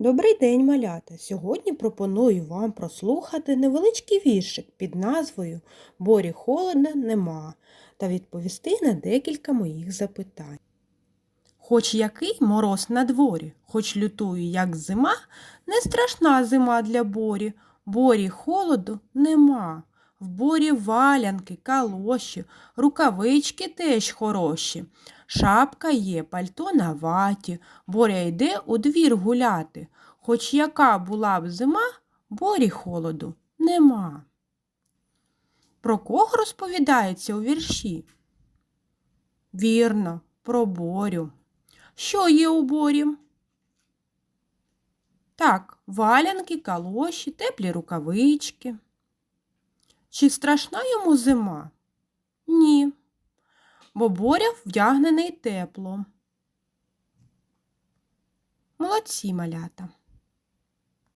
Добрий день, малята! Сьогодні пропоную вам прослухати невеличкий віршик під назвою Борі холодно нема та відповісти на декілька моїх запитань. Хоч який мороз на дворі, хоч лютує, як зима, не страшна зима для борі, борі холоду нема. В борі валянки, калоші, рукавички теж хороші. Шапка є, пальто на ваті, боря йде у двір гуляти. Хоч яка була б зима, борі холоду нема. Про кого розповідається у вірші? Вірно, про борю. Що є у борі? Так, валянки, калоші, теплі рукавички. Чи страшна йому зима? Ні, бо боря вдягнений тепло. Молодці малята.